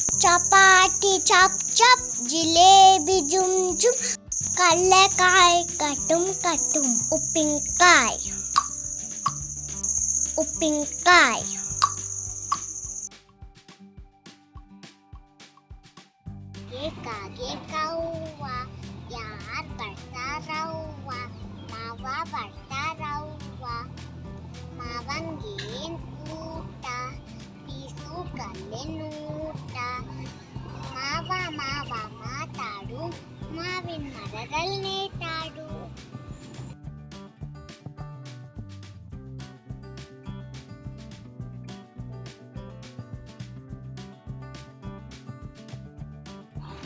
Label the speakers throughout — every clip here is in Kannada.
Speaker 1: चपाती चप चप जिलेबी जुम जुम कलकाय कटुम कटुम उपिंकाय उपिंकाय Gekka, gekka, gekka. ಕಲ್ಲಿನೂಟ ಮಾವ ಮಾವ, ಮಾತಾಡು. ಮಾವಿನ ಮರದಲ್ಲಿ ನೇತಾಡು.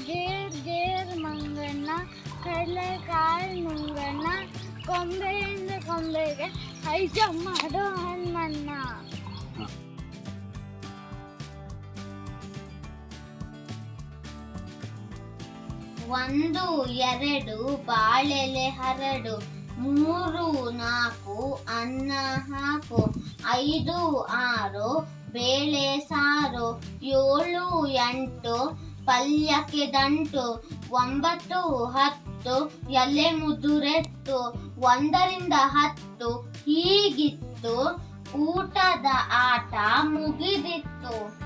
Speaker 1: ಗೇರ್ ಗೇರ್ ಮಂಗಣ್ಣ ಕಡಲೆಕಾಯಿ ಮುಂಗಣ್ಣ ಕೊಂಬೆಯಿಂದ ಕೊಂಬೆಗೆ ಐಜ ಮಾಡೋ ಹನುಮಣ್ಣ
Speaker 2: ಒಂದು, ಎರಡು, ಬಾಳೆಲೆ ಹರಡು, ಮೂರು, ನಾಲ್ಕು, ಅನ್ನ ಹಾಕು, ಐದು, ಆರು, ಬೇಳೆ ಸಾರು, ಏಳು, ಎಂಟು ಪಲ್ಯಕ್ಕೆ ದಂಟು ಒಂಬತ್ತು, ಹತ್ತು, ಎಲೆ ಮುದುರೆತ್ತು, ಒಂದರಿಂದ ಹತ್ತು, ಹೀಗಿತ್ತು. ಊಟದ ಆಟ ಮುಗಿದಿತ್ತು.